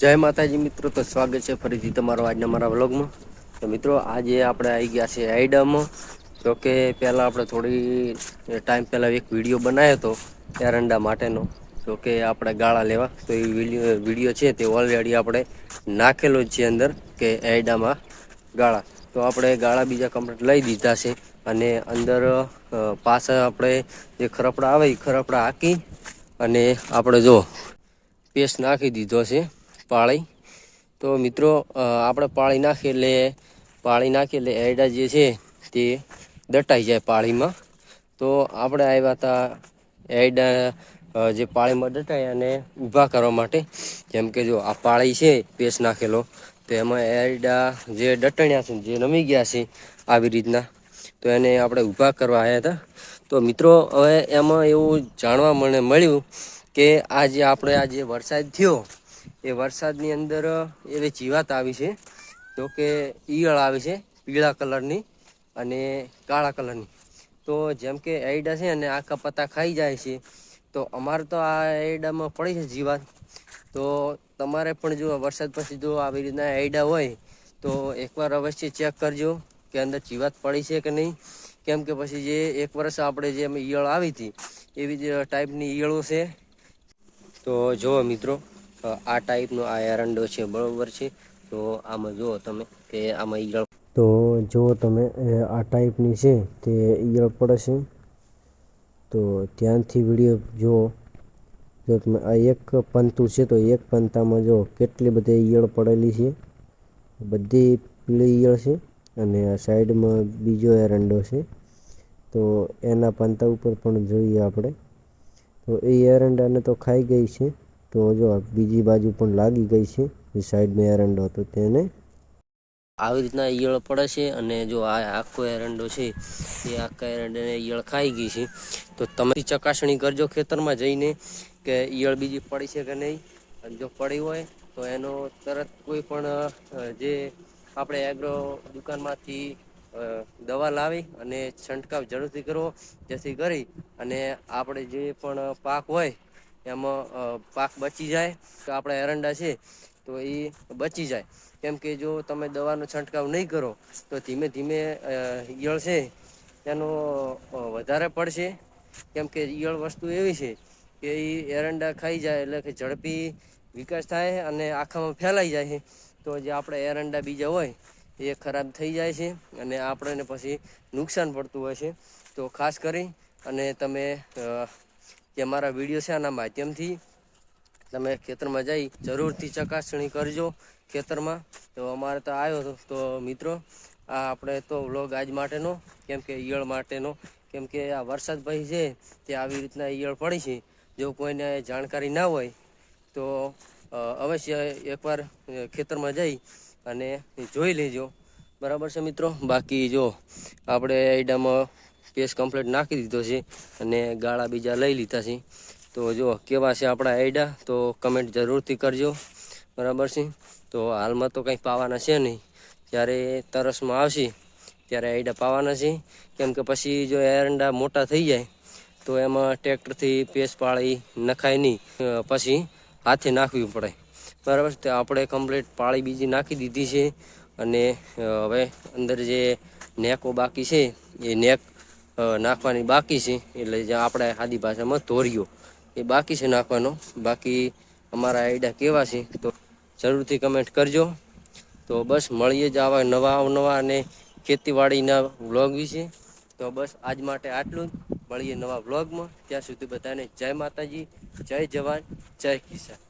જય માતાજી મિત્રો, તો સ્વાગત છે ફરીથી તમારો આજના મારા વ્લોગમાં. તો મિત્રો, આજે આપણે આવી ગયા છે જો જોકે પહેલાં આપણે થોડી ટાઈમ પહેલાં એક વીડિયો બનાવ્યો હતો, એરંડા માટેનો. જો કે આપણે ગાળા લેવા. તો એ વીડિયો છે તે ઓલરેડી આપણે નાખેલો જ છે અંદર કે એડામાં ગાળા. તો આપણે ગાળા બીજા કમ્પ્લીટ લઈ દીધા છે અને અંદર પાછા આપણે જે ખરપડા આવે એ ખરપડા હાકી અને આપણે જો, પેસ્ટ નાખી દીધો છે. પાળી. તો મિત્રો આપણે પાળી નાખીએ એટલે પાળી નાખીએ એટલે એડા જે છે તે દટાઈ જાય પાળીમાં. તો આપણે આવ્યા હતા એડા જે પાળીમાં દટાય અને ઊભા કરવા માટે. જેમ કે જો આ પાળી છે, પેસ્ટ નાખેલો, તો એમાં એરડા જે દટણ્યા છે જે નમી ગયા છે આવી રીતના. તો એને આપણે ઊભા કરવા આવ્યા હતા તો મિત્રો, હવે એમાં એવું જાણવા મને મળ્યું કે આ જે આપણે આ જે વરસાદ થયો એ વરસાદની અંદર એવી જીવાત આવી છે તો કે ઈયળ આવી છે, પીળા કલરની અને કાળા કલરની. તો જેમ કે એડા છે અને આખા પત્તા ખાઈ જાય છે, તો અમારે તો આ એડામાં પડી છે જીવાત. તો તમારે પણ જો વરસાદ પછી જો આવી રીતના એડા હોય, તો એકવાર અવશ્ય ચેક કરજો કે અંદર જીવાત પડી છે કે નહીં. કેમ કે પછી જે એક વર્ષ આપણે જે ઈયળ આવી હતી, એવી જ ટાઈપની ઈયળો છે. તો જુઓ મિત્રો આ ટાઈપનો આ એરંડો છે, બરોબર છે? તો આમાં જુઓ તમે કે આમાં ઈયળ તો જુઓ તમે આ ટાઈપની છે તે ઈયળ પડે છે. તો ધ્યાનથી વીડિયો જુઓ. જો તમે આ એક પંતું છે તો એક પંતામાં જો કેટલી બધી ઈયળ પડેલી છે. બધી પીળી ઈયળ છે અને આ સાઈડમાં બીજો એરંડો છે. તો એના પંતા ઉપર પણ જોઈએ આપણે. તો એ એરંડાને તો ખાઈ ગઈ છે. તો જો બીજી બાજુ પણ લાગી ગઈ છે, એ સાઈડમાં એરંડો હતો તેને. આવી રીતના ઈયળ પડે છે અને જો આ આખો એરંડો છે, એ આખા એરંડાને ઈયળ ખાઈ ગઈ છે. તો તમે ચકાસણી કરજો ખેતરમાં જઈને કે ઈયળ બીજી પડી છે કે નહીં. અને જો પડી હોય, તો એનો તરત કોઈ પણ જે આપણે એગ્રો દુકાનમાંથી દવા લાવી અને છંટકાવ જરૂરથી કરવો, જેથી કરી અને આપણે જે પણ પાક હોય એમાં પાક બચી જાય. તો આપણા એરંડા છે, તો એ બચી જાય. કેમ કે જો તમે દવાનો છંટકાવ નહીં કરો, તો ધીમે ધીમે ઈયળ છે, એનો વધારે પડશે. કેમ કે ઈયળ વસ્તુ એવી છે કે એ એરંડા ખાઈ જાય એટલે કે ઝડપી વિકાસ થાય અને આખામાં ફેલાઈ જાય છે. તો જે આપણે એરંડા બીજા હોય, એ ખરાબ થઈ જાય છે અને આપણને પછી નુકસાન પડતું હોય છે. તો ખાસ કરી અને તમે જે મારા વીડિયો છે આના માધ્યમથી તમે ખેતરમાં જઈ જરૂરથી ચકાસણી કરજો ખેતરમાં. તો અમારે તો આવ્યો હતો તો મિત્રો, આ આપણે તો વ્લોગ આજ માટેનો, કેમ કે ઈયળ માટેનો, કેમ કે આ વરસાદ ભાઈ છે, તે આવી રીતના ઈયળ પડી છે. જો કોઈને જાણકારી ના હોય, તો અવશ્ય એકવાર ખેતરમાં જઈ અને જોઈ લેજો. બરાબર છે મિત્રો? બાકી જો, આપણે આઈડામાં પેસ્ટ કમ્પ્લીટ નાખી દીધો છે અને ગાળા બીજા લઈ લીધા છે. તો જો કેવા છે આપણા આઈડા તો કમેન્ટ જરૂરથી કરજો. બરાબર છે? તો હાલમાં તો કંઈ પાવાના છે નહીં. જ્યારે તરસમાં આવશે, ત્યારે આઈડા પાવાના છે. કેમ કે પછી જો એરંડા મોટા થઈ જાય, તો એમાં ટ્રેક્ટરથી પેસ્ટ પાળી નખાય નહીં. પછી હાથે નાખવી પડે. બરાબર તો આપણે કમ્પ્લીટ પાળી બીજી નાખી દીધી છે. અને હવે અંદર જે નેકો બાકી છે, એ નેક નાખવાની બાકી છે, એટલે જે આપણે આદિ ભાષામાં ધોર્યો, એ બાકી છે નાખવાનો. બાકી અમારા આઈડિયા કેવા છે, તો જરૂરથી કમેન્ટ કરજો. તો બસ મળીએ જ આવા નવા અવનવા અને ખેતીવાડીના વ્લોગ વિશે. તો બસ આજ માટે આટલું જ. મળીએ નવા વ્લોગમાં ત્યાં સુધી બધાને જય માતાજી, જય જવાન, જય કિસાન.